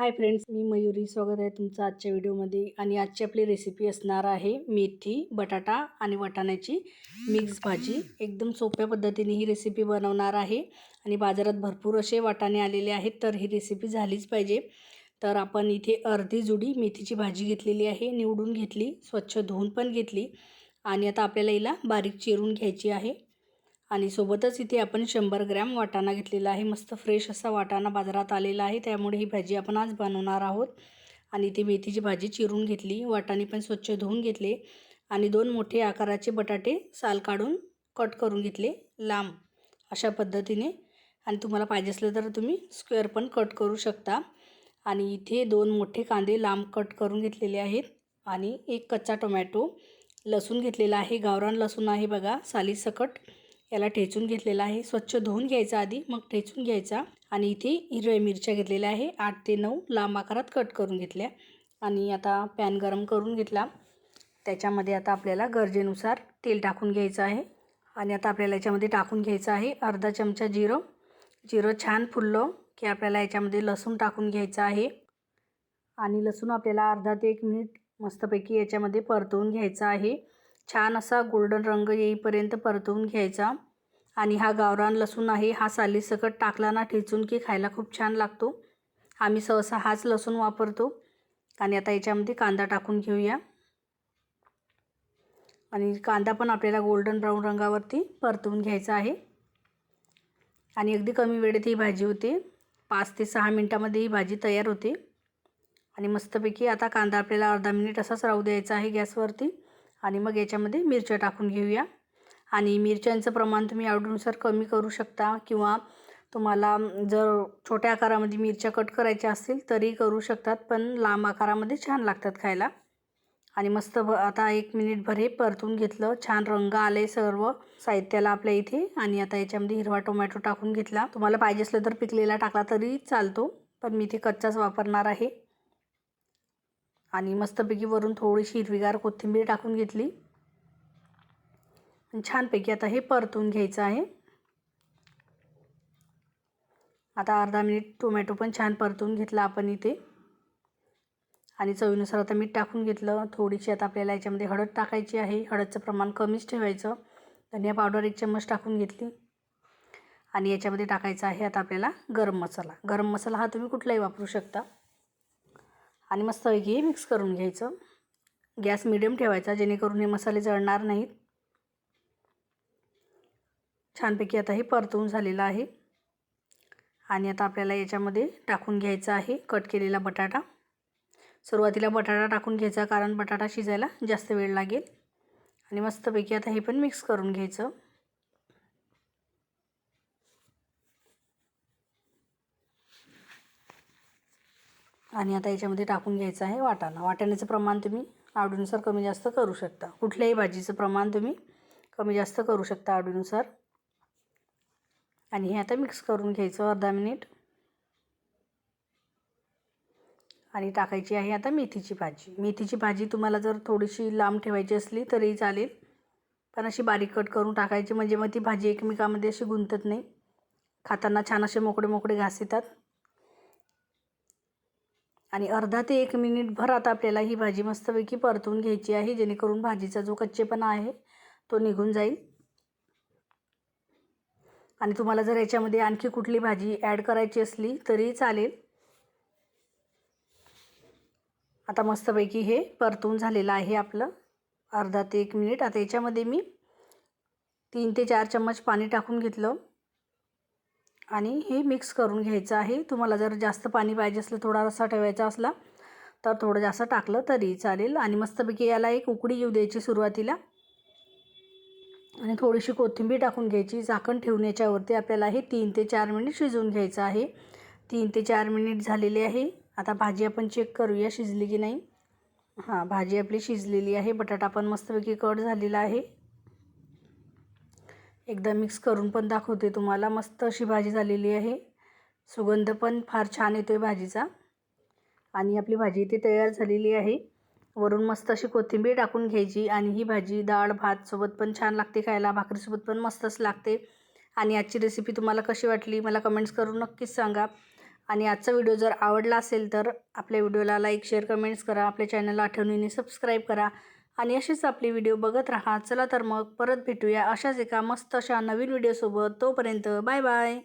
Hi friends मी मयुरी. स्वागत आहे तुमचं आजच्या व्हिडिओमध्ये. आणि आजची आपली रेसिपी असणार आहे मेथी बटाटा आणि वाटाण्याची मिक्स भाजी. एकदम सोप्या पद्धतीने ही रेसिपी बनवणार आहे. आणि बाजारात भरपूर असे वाटाणे आलेले आहेत तर ही रेसिपी झालीच पाहिजे. तर आपण इथे अर्धी जुडी मेथीची भाजी घेतलेली आहे निवडून घेतली स्वच्छ धुवून पण घेतली. आणि आता आपल्याला हिला बारीक चिरून घ्यायची आहे. आणि सोबतच इथे आपण शंभर ग्रॅम वाटाणा घेतलेला आहे. मस्त फ्रेश असा वाटाणा बाजारात आलेला आहे. त्यामुळे ही भाजी आपण आज बनवणार आहोत. आणि इथे मेथीची भाजी चिरून घेतली. वाटाणे पण स्वच्छ धुवून घेतले. आणि दोन मोठे आकाराचे बटाटे साल काढून कट करून घेतले. लांब अशा पद्धतीने. आणि तुम्हाला पाहिजे असलं तर तुम्ही स्क्वेअर पण कट करू शकता. आणि इथे दोन मोठे कांदे लांब कट करून घेतलेले आहेत. आणि एक कच्चा टोमॅटो लसूण घेतलेला आहे. गावरान लसूण आहे बघा. सालीसकट. याला ठेचून घेतलेला आहे. स्वच्छ धुवून घ्यायचा आधी मग ठेचून घ्यायचा आणि इथे हिरव्या मिरच्या घेतलेल्या आहे. आठ ते नऊ लांब आकारात कट करून घेतल्या आणि आता पॅन गरम करून घेतला. त्याच्यामध्ये आता आपल्याला गरजेनुसार तेल टाकून घ्यायचं आहे आणि आता आपल्याला याच्यामध्ये टाकून घ्यायचं आहे अर्धा चमचा जिरं. जिरं छान फुललं की आपल्याला याच्यामध्ये लसूण टाकून घ्यायचं आहे आणि लसूण आपल्याला अर्धा ते एक मिनिट मस्तपैकी याच्यामध्ये परतवून घ्यायचं आहे. छान असा गोल्डन रंग येईपर्यंत परतवून घ्यायचा. आणि हा गावरान लसूण आहे हा सालीसकट टाकला ना ठेचून की खायला खूप छान लागतो. आम्ही सहसा हाच लसूण वापरतो. आणि आता याच्यामध्ये कांदा टाकून घेऊया. आणि कांदा पण आपल्याला गोल्डन ब्राऊन रंगावरती परतवून घ्यायचा आहे. आणि अगदी कमी वेळेत ही भाजी होते. पाच ते सहा मिनटामध्ये ही भाजी तयार होते. आणि मस्तपैकी आता कांदा आपल्याला अर्धा मिनिट असाच राहू द्यायचा आहे गॅसवरती. आणि मग याच्यामध्ये मिरच्या टाकून घेऊया. आणि मिरच्यांचं प्रमाण तुम्ही आवडीनुसार कमी करू शकता किंवा तुम्हाला जर छोट्या आकारामध्ये मिरच्या कट करायच्या असतील तरी करू शकतात पण लांब आकारामध्ये छान लागतात खायला. आणि मस्त भ आता एक मिनिटभर हे परतून घेतलं. छान रंग आले सर्व साहित्याला आपल्या इथे. आणि आता याच्यामध्ये हिरवा टोमॅटो टाकून घेतला. तुम्हाला पाहिजे असलं तर पिकलेला टाकला तरी चालतो पण मी इथे कच्चाच वापरणार आहे. आणि मस्तपैकी वरून थोडीशी हिरवीगार कोथिंबीर टाकून घेतली. छानपैकी आता हे परतून घ्यायचं आहे. आता अर्धा मिनिट टोमॅटो पण छान परतून घेतला आपण इथे. आणि चवीनुसार आता मीठ टाकून घेतलं. थोडीशी आता आपल्याला याच्यामध्ये हळद टाकायची आहे. हळदचं प्रमाण कमीच ठेवायचं. धनिया पावडर एक चम्मच टाकून घेतली. आणि याच्यामध्ये टाकायचा आहे आता आपल्याला गरम मसाला. गरम मसाला हा तुम्ही कुठलाही वापरू शकता. आणि मस्तपैकी मिक्स करून घ्यायचं. गॅस मिडियम ठेवायचा जेणेकरून हे मसाले जळणार नाहीत. छानपैकी आता हे परतवून झालेलं आहे. आणि आता आपल्याला याच्यामध्ये टाकून घ्यायचा आहे कट केलेला बटाटा. सुरुवातीला बटाटा टाकून घ्यायचा कारण बटाटा शिजायला जास्त वेळ लागेल. आणि मस्तपैकी आता हे पण मिक्स करून घ्यायचं. आणि आता याच्यामध्ये टाकून घ्यायचं आहे वाटाणा. वाटाण्याचं प्रमाण तुम्ही आवडीनुसार कमी जास्त करू शकता. कुठल्याही भाजीचं प्रमाण तुम्ही कमी जास्त करू शकता आवडीनुसार. आणि हे आता मिक्स करून घ्यायचं अर्धा मिनिट आणि टाकायची आहे आता मेथीची भाजी. मेथीची भाजी तुम्हाला जर थोडीशी लांब ठेवायची असली तरी चालेल. पण अशी बारीक कट करून टाकायची म्हणजे मग ती भाजी एकमेकामध्ये अशी गुंतत नाही. खाताना छान असे मोकळे मोकळे घास येतात. आणि अर्धा ते एक मिनिटभर आता आपल्याला ही भाजी मस्तपैकी परतून घ्यायची आहे जेणेकरून भाजीचा जो कच्चेपणा आहे तो निघून जाईल. आणि तुम्हाला जर याच्यामध्ये आणखी कुठली भाजी ॲड करायची असली तरी चालेल. आता मस्तपैकी हे परतून झालेलं आहे आपलं. अर्धा ते एक मिनिट. आता याच्यामध्ये मी तीन ते चार चम्मच पाणी टाकून घेतलं. आणि हे मिक्स करून घ्यायचं आहे. तुम्हाला जर जास्त पाणी पाहिजे असलं थोडा रस्सा ठेवायचा असला तर थोडं जास्त टाकलं तरी चालेल. आणि मस्तपैकी याला एक उकडी येऊ द्यायची सुरुवातीला. आणि थोडीशी कोथिंबीर टाकून घ्यायची. झाकण ठेवून याच्यावरती आपल्याला हे तीन ते चार मिनिट शिजवून घ्यायचं आहे. तीन ते चार मिनिट झालेले आहे. आता भाजी आपण चेक करूया शिजली की नाही. हां भाजी आपली शिजलेली आहे. बटाटा पण मस्तपैकी कट झालेला आहे. एकदा मिक्स करून पण दाखवते तुम्हाला. मस्त अशी भाजी झालेली आहे. सुगंध पण फार छान येतो आहे भाजीचा. आणि आपली भाजी इथे तयार झालेली आहे. वरून मस्त अशी कोथिंबीर टाकून घ्यायची आणि ही भाजी डाळ भातसोबत पण छान लागते खायला. भाकरीसोबत पण मस्तच लागते. आणि आजची रेसिपी तुम्हाला कशी वाटली मला कमेंट्स करून नक्कीच सांगा. आणि आजचा व्हिडिओ जर आवडला असेल तर आपल्या व्हिडिओला लाईक शेअर कमेंट्स करा. आपल्या चॅनलला आठवणीने सबस्क्राईब करा. आणि अशीच आपले व्हिडिओ बघत राहा. चला तर मग परत भेटूया अशाच एका मस्त अशा नवीन व्हिडिओसोबत तोपर्यंत बाय बाय